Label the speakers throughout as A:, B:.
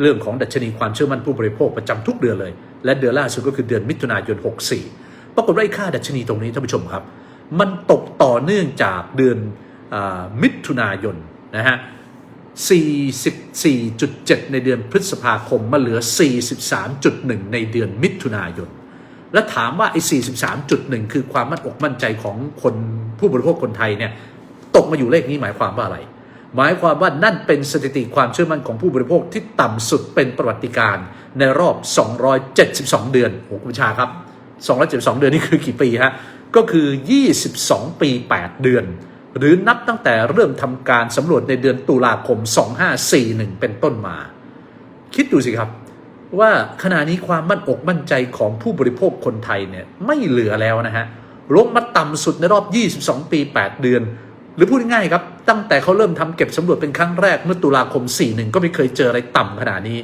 A: เรื่องของดัชนีความเชื่อมั่นผู้บริโภคประจำทุกเดือนเลย และเดือนล่าสุดก็คือเดือนมิถุนายน 64 ปรากฏว่าไอ้ค่าดัชนีตรงนี้ท่านผู้ชมครับ มันตกต่อเนื่องจากเดือนอมิถุนายนนะฮะ 44.7 ในเดือนพฤษภาคมมาเหลือ 43.1 ในเดือนมิถุนายน และถามว่าไอ้ 43.1 คือความมั่นอกมั่นใจของคนผู้บริโภคคนไทยเนี่ยตกมาอยู่เลขนี้หมายความว่าอะไร หมายความว่านั่นเป็นสถิติความเชื่อมั่นของผู้บริโภคที่ต่ำสุดเป็นประวัติการในรอบ 272 เดือนโอ้คุณชาครับ 272 เดือนนี่คือกี่ปีฮะ ก็คือ 22 ปี 8 เดือน หรือนับตั้งแต่เริ่มทำการสำรวจในเดือนตุลาคม 2541 เป็นต้นมา คิดดูสิครับ ว่าขณะนี้ความมั่นอกมั่นใจของผู้บริโภคคนไทยเนี่ยไม่เหลือแล้วนะฮะลงมาต่ำสุดในรอบ 22 ปี 8 เดือน หรือพูดง่ายๆครับ ตั้งแต่เขาเริ่มทำเก็บสำรวจเป็นครั้งแรกเมื่อตุลาคม 41 ก็ไม่เคยเจออะไรต่ำขนาดนี้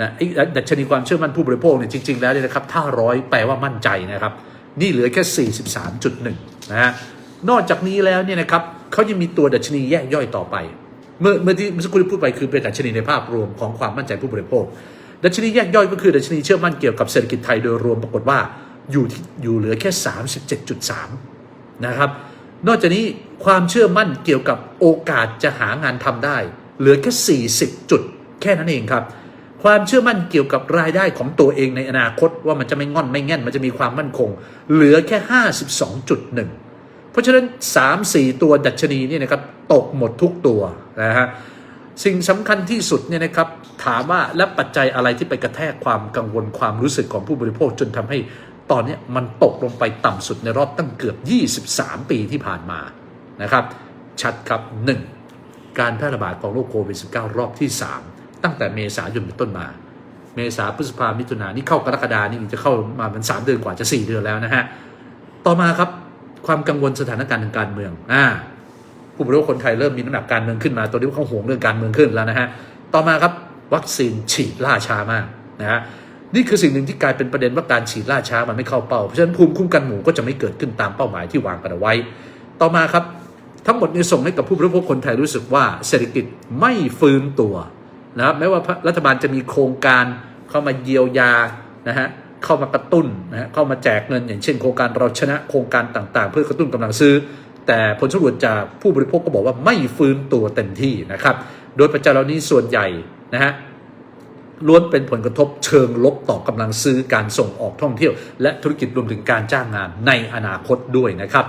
A: นะไอ้ดัชนีความเชื่อมั่นผู้บริโภคเนี่ยจริง ๆ แล้วเนี่ยนะครับถ้าร้อยแปลว่ามั่นใจนะครับ นี่เหลือแค่ 43.1 นะฮะนอกจากนี้แล้วเนี่ยนะครับเขายังมีตัวดัชนีแยกย่อยต่อไป เมื่อเมื่อที่เมื่อสักครู่ที่พูดไปคือเป็นดัชนีในภาพรวมของความมั่นใจผู้บริโภค ดัชนีแยกย่อยก็คือดัชนีเชื่อมั่นเกี่ยวกับเศรษฐกิจไทยโดยรวมปรากฏว่าอยู่ที่อยู่เหลือแค่ 37.3 นะครับนอกจากนี้ ความเชื่อมั่นเกี่ยวกับโอกาสจะหางานทำได้ เหลือแค่ 40 จุด แค่นั้นเองครับ ความเชื่อมั่นเกี่ยวกับรายได้ของตัวเองในอนาคตว่ามันจะไม่งอนไม่แง่นมันจะมีความมั่นคง เหลือแค่ 52.1 เพราะฉะนั้น 3-4 ตัวดัชนีเนี่ยนะครับตกหมดทุกตัวนะฮะสิ่งสำคัญที่สุดเนี่ยนะครับถามว่าและปัจจัยอะไรที่ไปกระแทกความกังวลความรู้สึกของผู้บริโภคจนทำให้ตอนนี้มันตกลงไปต่ำสุดในรอบตั้งเกือบ 23 ปีที่ผ่านมา นะครับ ชัดครับ 1. การแพร่ระบาดของโรคโควิด -19 รอบที่ 3 ตั้งแต่เมษายนเป็นต้นมา เมษาพฤษภามิถุนานี่เข้ากรกฎานี่จะเข้ามาเป็น3 เดือนกว่าจะ 4 เดือนแล้วนะฮะ ต่อมาครับความกังวลสถานการณ์ทางการเมืองอ่าผู้บริโภคคนไทยเริ่มมีน้ำหนักการเมืองขึ้นมาตัวนี้เขาห่วงเรื่องการเมืองขึ้นแล้วนะฮะต่อมาครับวัคซีนฉีดล่าช้ามากนะฮะนี่คือสิ่งหนึ่งที่กลายเป็นประเด็นว่าการฉีดล่าช้ามันไม่เข้าเป้า เพราะฉะนั้นภูมิคุ้มกันหมู่ก็จะไม่เกิดขึ้นตามเป้าหมายที่วางกันเอาไว้ ต่อมาครับ ทั้งหมดนี้ส่งให้กับผู้บริโภคคนไทยรู้สึกว่าเศรษฐกิจไม่ฟื้นตัวนะครับแม้ว่ารัฐบาลจะมีโครงการเข้ามาเยียวยานะฮะเข้ามากระตุ้นนะฮะเข้ามาแจกเงิน อย่างเช่นโครงการเราชนะโครงการต่างๆ เพื่อกระตุ้นกำลังซื้อ แต่ผลสำรวจจากผู้บริโภคก็บอกว่าไม่ฟื้นตัวเต็มที่นะครับ โดยปัจจัยเหล่านี้ส่วนใหญ่นะฮะล้วนเป็นผลกระทบเชิงลบต่อกำลังซื้อการส่งออกท่องเที่ยว และธุรกิจรวมถึงการจ้างงานในอนาคตด้วยนะครับ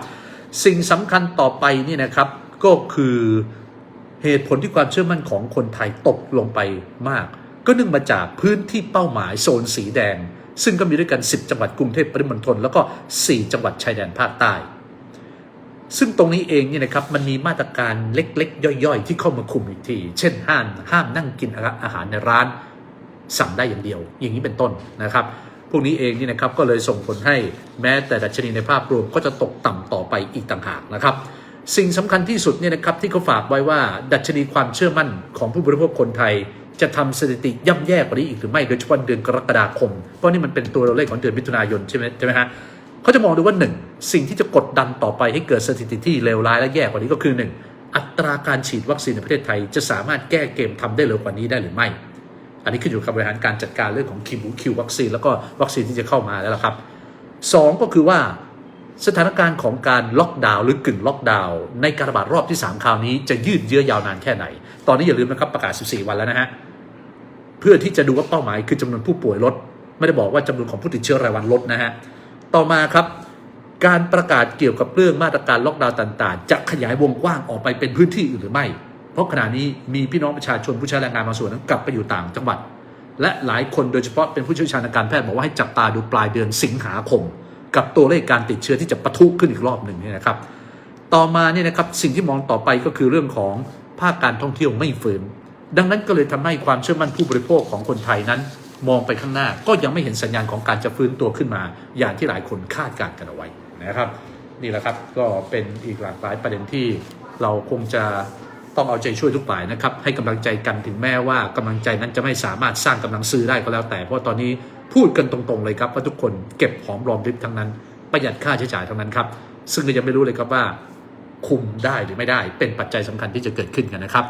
A: สิ่งสำคัญต่อไปนี่นะครับก็คือเหตุผลที่ความเชื่อมั่นของคนไทยตกลงไปมาก ก็เนื่องมาจากพื้นที่เป้าหมายโซนสีแดง ซึ่งก็มีด้วยกัน 10 จังหวัดกรุงเทพปริมณฑลแล้วก็ 4 จังหวัดชายแดนภาคใต้ ซึ่งตรงนี้เองเนี่ยนะครับมันมีมาตรการเล็กๆ ย่อยๆ ที่เข้ามาคุมอีกที เช่นห้ามห้ามนั่งกินอาหารในร้านสั่งได้อย่างเดียว อย่างนี้เป็นต้นนะครับ พวกนี้เองนี่นะครับก็เลยส่งผลให้แม้แต่ดัชนีในภาพรวมก็จะตกต่ำต่อไปอีกต่างหากนะครับ สิ่งสำคัญที่สุดเนี่ยนะครับที่เขาฝากไว้ว่า ดัชนีความเชื่อมั่นของผู้บริโภคคนไทย จะทำสถิติย่ำแย่กว่านี้อีกหรือไม่โดยเฉพาะเดือนกรกฎาคม เพราะนี่มันเป็นตัวเลขของเดือนมิถุนายนใช่ไหมใช่ไหมฮะเขาจะมองดูว่าหนึ่งสิ่งที่จะกดดันต่อไปให้เกิดสถิติที่เลวร้ายและแย่กว่านี้ก็คือหนึ่งอัตราการฉีดวัคซีนในประเทศไทย จะสามารถแก้เกมทำได้เร็วกว่านี้ได้หรือไม่ อันนี้ขึ้นอยู่กับบริหารการจัดการเรื่องของคิวคิววัคซีนแล้วก็วัคซีนที่จะเข้ามาแล้วล่ะครับสองก็คือว่าสถานการณ์ของการล็อกดาวน์หรือกึ่งล็อกดาวน์ในการระบาดรอบที่ 3 คราวนี้จะยืดเยื้อยาวนานแค่ไหน ตอนนี้อย่าลืมนะครับประกาศ 14 วันแล้วนะฮะ เพื่อที่จะดูว่าเป้าหมายคือจำนวนผู้ป่วยลด ไม่ได้บอกว่าจำนวนของผู้ติดเชื้อรายวันลดนะฮะ ต่อมาครับ การประกาศเกี่ยวกับเรื่องมาตรการล็อกดาวน์ต่าง ๆ จะขยายวงกว้างออกไปเป็นพื้นที่อื่นหรือไม่ เพราะขณะนี้มีพี่น้องประชาชนผู้ใช้แรงงานบางส่วนนั้นกลับไปอยู่ต่างจังหวัด และหลายคนโดยเฉพาะเป็นผู้เชี่ยวชาญการแพทย์บอกว่าให้จับตาดูปลายเดือนสิงหาคม กับตัวเลขการติดเชื้อที่จะปะทุขึ้นอีกรอบหนึ่งเนี่ยนะครับ ต่อมาเนี่ยนะครับสิ่งที่มองต่อไปก็คือเรื่องของภาคการท่องเที่ยวไม่ฟื้นดังนั้นก็เลยทำให้ความเชื่อมั่นผู้บริโภคของคนไทยนั้น มองไปข้างหน้าก็ยังไม่เห็นสัญญาณของการจะฟื้นตัวขึ้นมา อย่างที่หลายคนคาดการณ์กันเอาไว้นะครับ นี่แหละครับก็เป็นอีกหลากหลายประเด็นที่เราคงจะ ต้องเอาใจช่วยทุกฝ่ายนะครับให้กำลังใจกันถึงแม้ว่ากำลังใจนั้นจะไม่สามารถสร้างกำลังซื้อได้ก็แล้วแต่เพราะตอนนี้พูดกันตรงๆเลยครับว่าทุกคนเก็บหอมรอมริบทั้งนั้น ประหยัดค่าใช้จ่ายทั้งนั้นครับซึ่งเรายังไม่รู้เลยครับว่าคุมได้หรือไม่ได้เป็นปัจจัยสำคัญที่จะเกิดขึ้นกันนะครับ